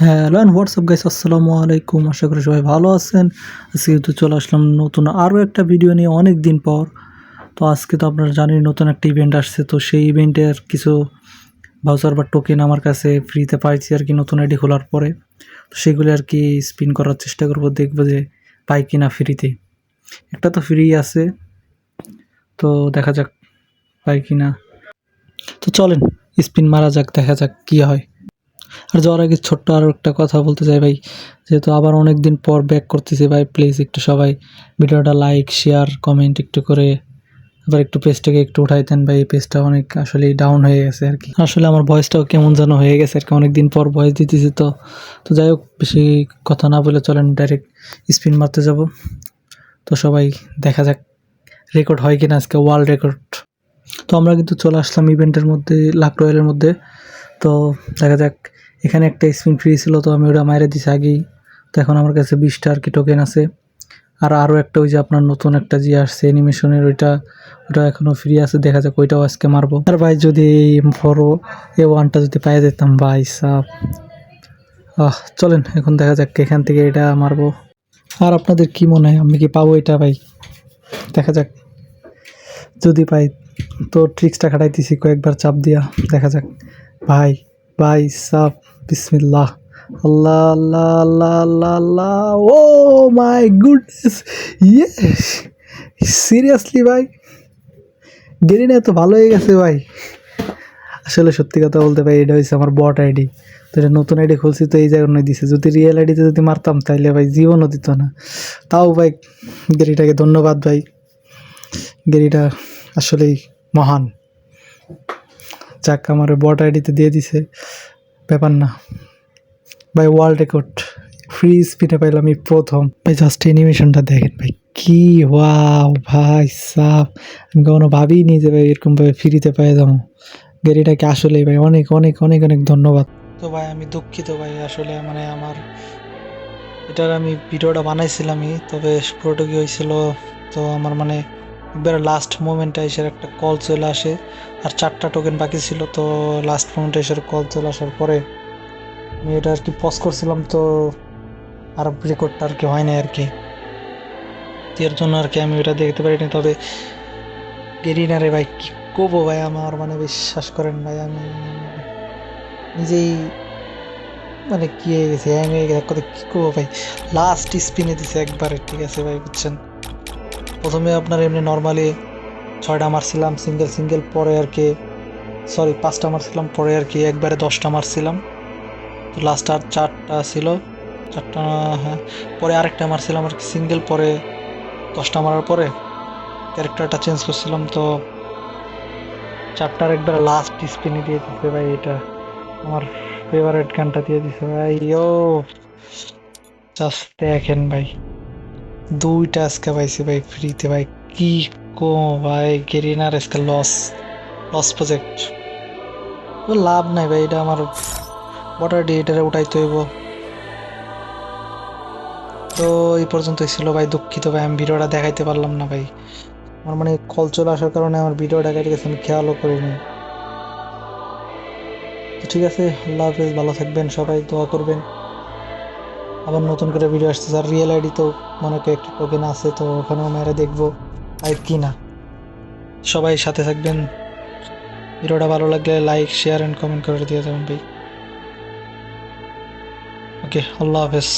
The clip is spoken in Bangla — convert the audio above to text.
হ্যালো অ্যান্ড হোয়াটসঅ্যাপ গাইস আসসালামু আলাইকুম আশা করি সবাই ভালো আছেন। আজকে তো চলে আসলাম নতুন আরও একটা ভিডিও নিয়ে অনেক দিন পর। তো আজকে তো আপনারা জানেন নতুন একটা ইভেন্ট আসছে। তো সেই ইভেন্টের কিছু ভাউচার বা টোকেন আমার কাছে ফ্রিতে পাইছি আর কি নতুন আইডি খোলার পরে। তো সেগুলি আর কি স্পিন করার চেষ্টা করব। দেখব যে পাই কি না ফ্রিতে একটা তো ফ্রি আছে। তো দেখা যাক পাই কি না তো চলেন স্পিন মারা যাক, দেখা যাক কী হয়। আর যাওয়ার আগে ছোট্ট আরও একটা কথা বলতে চাই ভাই, যেহেতু আবার অনেক দিন পর ব্যাক করতেছি ভাই প্লিজ একটু সবাই ভিডিওটা লাইক শেয়ার কমেন্ট একটু করে, আবার একটু পেজটাকে একটু উঠাই দেন ভাই, এই পেজটা অনেক আসলে ডাউন হয়ে গেছে আর কি। আসলে আমার ভয়েসটাও কেমন যেন হয়ে গেছে আর কি অনেক দিন পর ভয়েস দিতেছি তো। তো যাই হোক, বেশি কথা না বলে চলেন ডাইরেক্ট স্পিন মারতে যাব। তো সবাই দেখা যাক রেকর্ড হয় কিনা আজকে ওয়ার্ল্ড রেকর্ড তো আমরা কিন্তু চলে আসলাম ইভেন্টের মধ্যে লাক রয়্যালের মধ্যে। তো দেখা যাক এখানে একটা স্পিন ফ্রি ছিল, তো আমি ওটা মাইরে দিছি আগেই। তো এখন আমার কাছে বিশটা আর কি টোকেন আছে। আর আরও একটা ওই যে আপনার নতুন একটা যে আসছে অ্যানিমেশনের ওইটা, ওটা এখনও ফ্রি আছে, দেখা যাক ওইটাও আজকে মারবো। আর ভাই, যদি এই ফরো এ ওয়ানটা যদি পাই যেতাম, ভাই সাপ আহ, চলেন, এখন দেখা যাক এখান থেকে এটা মারবো। আর আপনাদের কি মনে হয়, আমি কি পাবো এটা, ভাই? দেখা যাক। যদি পাই, তো ট্রিক্সটা খাটাইতেছি, কয়েকবার চাপ দিয়া, দেখা যাক। ভাই ভাই সাপ বিসমিল্লাহ। Allah Allah Allah Allah Allah. Oh my goodness yes seriously ভাই? গেরিনা এত ভালো হয়ে গেছে, ভাই। আসলে সত্যি কথা বলতে ভাই, এটা হয়েছে আমার বট আইডি তো এটা নতুন আইডি খুলছি, তো এই জায়গায় দিছে। যদি রিয়েল আইডিতে যদি মারতাম, তাইলে ভাই জীবনও দিত না। তাও ভাই গেরিটাকে ধন্যবাদ ভাই। গেরিটা আসলেই মহান। যাক, আমার বট আইডিতে দিয়ে দিছে। ব্যাপার না। ভাই ওয়ার্ল্ড রেকর্ড ফ্রি স্পিনে পাইলাম এই প্রথম। ভাই জাস্ট অ্যানিমেশনটা দেখেন ভাই, কি ওয়াও ভাই সাপ আমি কখনো ভাবিনি যে ভাই এরকমভাবে ফ্রিতে পেয়ে যাব। গাড়িটাকে আসলে ভাই, অনেক অনেক অনেক অনেক ধন্যবাদ। তো ভাই, আমি দুঃখিত ভাই, আসলে মানে আমার এটার আমি ভিডিওটা বানাইছিলামই, তবে পুরোটা কি হয়েছিল, তো আমার মানে একবার লাস্ট মোমেন্টে এসে একটা কল চলে আসে। আর চারটা টোকেন বাকি ছিল, তো লাস্ট মোমেন্টে এসে কল চলে আসার পরে আমি এটা আর কি পজ করছিলাম, তো আর রেকর্ডটা আর কি হয় না আর কি। এর জন্য আর কি আমি ওটা দেখতে পারিনি, তবে গেরিনারে ভাই, কি করব ভাই? আমার মানে বিশ্বাস করেন ভাই, আমি নিজেই মানে কি হয়ে গেছে হ্যাং হয়ে গেছে কি করব ভাই? লাস্ট স্পিনে দিছে একবারে, ঠিক আছে ভাই, বুঝছেন? প্রথমে আপনার এমনি নর্মালি ছয়টা মারছিলাম সিঙ্গেল সিঙ্গেল পরে আর কি সরি পাঁচটা মারছিলাম, পরে আর কি একবারে দশটা মারছিলাম। তো লাস্ট আর চারটা ছিল, চারটা হ্যাঁ পরে আরেকটা মারছিলাম আর কি সিঙ্গেল পরে দশটা মারার পরে ক্যারেক্টারটা চেঞ্জ করছিলাম, তো চারটার একবার লাস্ট স্পিনে দিয়ে দিচ্ছে ভাই এটা, আমার ফেভারিট গানটা দিয়ে দিছে ভাই, ও জাস্ট দেখেন ভাই। দুইটা আজকে পাইছি ভাই ফ্রিতে ভাই। কি কো ভাই গেরিনার আজকে লস লস প্রজেক্ট লাভ নাই ভাই, এটা আমার বটার ডি এটারে উঠাইতে হইব। তো এই পর্যন্তই ছিল ভাই, দুঃখিত ভাই, আমি ভিডিওটা দেখাইতে পারলাম না ভাই। আমার মানে কল চলে আসার কারণে আমার ভিডিওটা কেটে গেছে, আমি খেয়ালও করিনি। তো ঠিক আছে, আল্লাহ হাফিজ, ভালো থাকবেন, সবাই দোয়া করবেন। আবার নতুন করে ভিডিও আসতেছে। আর রিয়েল আইডি তো মনে করি একটা টোকেন আছে, তো ওখানেও মেরে দেখব। আর কি না? সবাই সাথে থাকবেন। ভিডিওটা ভালো লাগলে লাইক শেয়ার অ্যান্ড কমেন্ট করে দিয়ে যাবেন ভাই। ওকে আল্লাহ হাফেজ।